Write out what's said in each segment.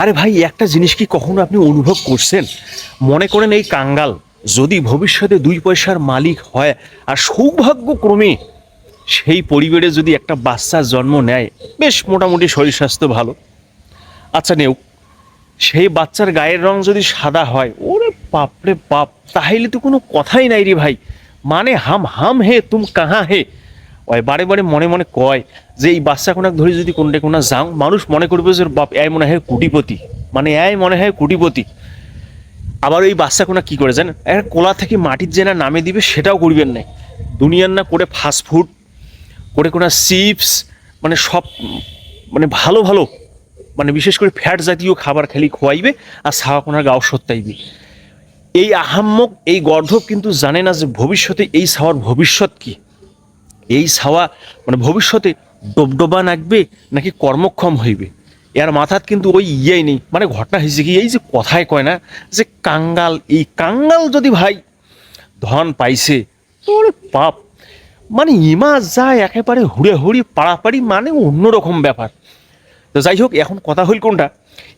আরে ভাই, একটা জিনিস কি কখনো আপনি অনুভব করছেন? মনে করেন এই কাঙ্গাল, যদি ভবিষ্যতে দুই পয়সার মালিক হয়, আর সৌভাগ্যক্রমে সেই পরিবারে যদি একটা বাচ্চার জন্ম নেয়, বেশ মোটামুটি শরীর স্বাস্থ্য ভালো। আচ্ছা নেও, সেই বাচ্চার গায়ের রং যদি সাদা হয়, ওরে বাপরে বাপ, তাহলে তো কোনো কথাই নাই রে ভাই। মানে হাম হাম হে, তুম কাহা হে? ওই বারে বারে মনে মনে কয় যে এই বাচ্চা কোনাক ধরে যদি কোনটা কোনা যাও, মানুষ মনে করবে যে বাপ এয় মনে হয় কুটিপতি। মানে এয় মনে হয় কুটিপতি। আবার ওই বাচ্চা কোনা কি করে জানেন? একটা কোলা থেকে মাটির যে না নামে দিবে সেটাও করবেন না। দুনিয়ার না করে ফাস্ট ফুড করে কোনা চিপস মানে সব মানে ভালো ভালো মানে বিশেষ করে ফ্যাট জাতীয় খাবার খালি খোয়াইবে আর সাওয়া কোনার গাও সত্যাইবে এই আহাম্মক, এই গর্ধব কিন্তু জানে না যে ভবিষ্যতে এই সাওয়ার ভবিষ্যৎ কি। এই ছাওয়া মানে ভবিষ্যতে ডবডবা নাকবে নাকি কর্মক্ষম হইবে? এর মাথাত কিন্তু ওই ইয়েই নেই। মানে ঘটনা হয়েছে কি, এই যে কথায় কয় না, যে কাঙ্গাল, এই কাঙ্গাল যদি ভাই ধন পাইছে, তোর পাপ। মানে ইমা যায় একেবারে হুড়ে হুড়ি পাড়াপাড়ি মানে অন্যরকম ব্যাপার। তো যাই হোক, এখন কথা হইল কোনটা?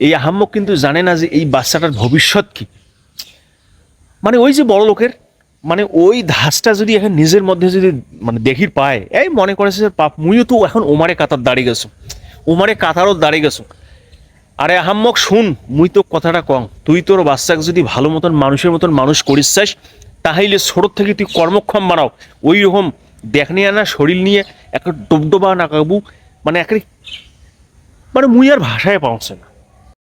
এই আহাম্মক কিন্তু জানে না যে এই বাচ্চাটার ভবিষ্যৎ কি। মানে ওই যে বড় লোকের মানে ওই ধাসটা যদি এখন নিজের মধ্যে যদি মানে দেখির পায়, এই মনে করেছে যে পাপ, মুইও তো এখন ওমারে কাতার দাঁড়িয়ে গেছো। ওমারে কাতারও দাঁড়িয়ে গেছো। আরে আহাম্মক, শুন, মুই তো কথাটা কম তুই তোর বাচ্চাকে যদি ভালো মতন মানুষের মতন মানুষ করিস চাস তাহলে ছোট থেকে তুই কর্মক্ষম বানাও। ওই রকম দেখনি আনা, শরীর নিয়ে একটা ডবডবা নাকাবু মানে একেবারে মানে মুই আর ভাষায় পাওছে না।